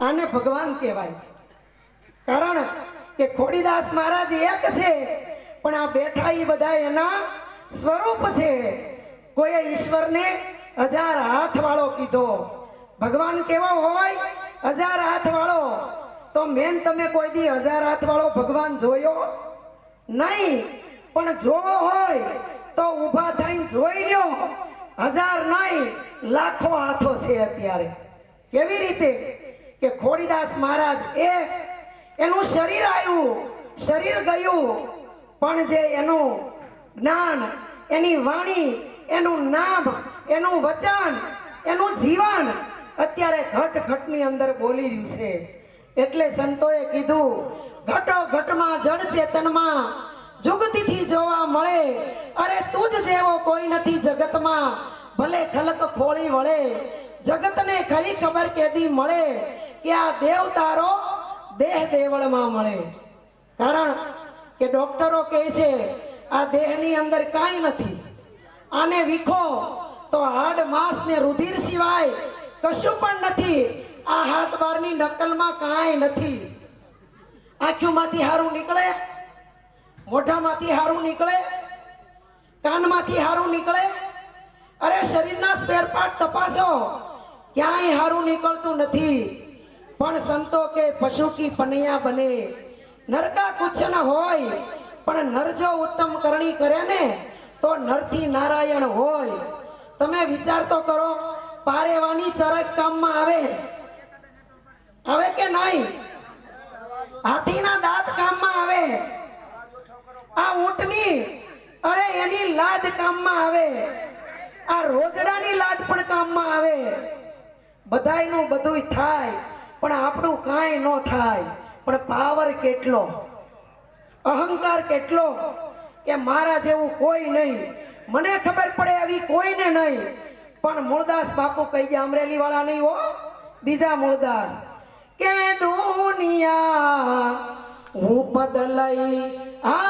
આને ભગવાન કહેવાય. કારણ કે ખોડીદાસ મહારાજ એક છે, પણ આ બેઠા એ બધા એના સ્વરૂપ છે. કોઈએ ઈશ્વરને હજાર હાથ વાળો કીધો. ભગવાન કેવો હોય? હજાર હાથ વાળો તો મેન તમે કોઈ દી હજાર હાથ વાળો ભગવાન જોયો? નહીં. પણ જોવો હોય તો ઊભા થઈને જોઈ લ્યો. હજાર નહીં, લાખો હાથો છે અત્યારે. કેવી રીતે? કે ખોડીદાસ મહારાજ, એ એનું શરીર આવ્યું, શરીર ગયું, પણ જે એનું જ્ઞાન, એની વાણી, એનું નામ એનું વચન, એનું જીવન અત્યારે ઘટ ઘટની અંદર બોલી રહ્યું છે. એટલે સંતોએ કીધું ઘટો ઘટમાં જળ ચેતનમાં જુગતીથી જોવા મળે. અરે તું જ જેવો કોઈ નથી જગતમાં. ભલે ખલક ખોળી વળે. જગતને ખરી ખબર કેદી મળે. કે આ દેવ તારો દેહ દેવળમાં મળે. કારણ કે ડોક્ટરો કહે છે, આ દેહની અંદર કાંઈ નથી. આને વિખો તો હાડ માંસ ને રુધિર સિવાય કશું પણ નથી. આ હાથ બારની નકલમાં કાંઈ નથી. આંખોમાંથી હારું નીકળે, મોઢામાંથી હારું નીકળે, કાનમાંથી હારું નીકળે. અરે શરીરના સ્પેરપાર્ટ તપાસો, ક્યાંય હારું નીકળતું નથી. પણ સંતો કે પશુ કી પનૈયા બને. નરકા કુછ ન હોય, પણ નર જો ઉત્તમ કરણી કરે ને, તો નરથી નારાયણ હોય. તમે વિચાર તો કરો, પારેવાની ચરક કામમાં આવે. આવે કે નહીં? હાથીના દાંત કામમાં આવે. આ ઊંટની, અરે એની લાદ કામમાં આવે. આ રોજડાની લાદ પણ કામમાં આવે. બધાયનું બધુંય થાય. પણ આપણું કાંઈ ન થાય. પણ પાવર કેટલો? અહંકાર કેટલો? કે મારા જેવું કોઈ નહીં. મને ખબર પડે આવી કોઈને નહીં. પણ મૂળદાસ બાપુ કહી ગયા અમરેલી વાળા નહીં હો. બીજા મૂળદાસ, કે દુનિયા હું બદલાઈ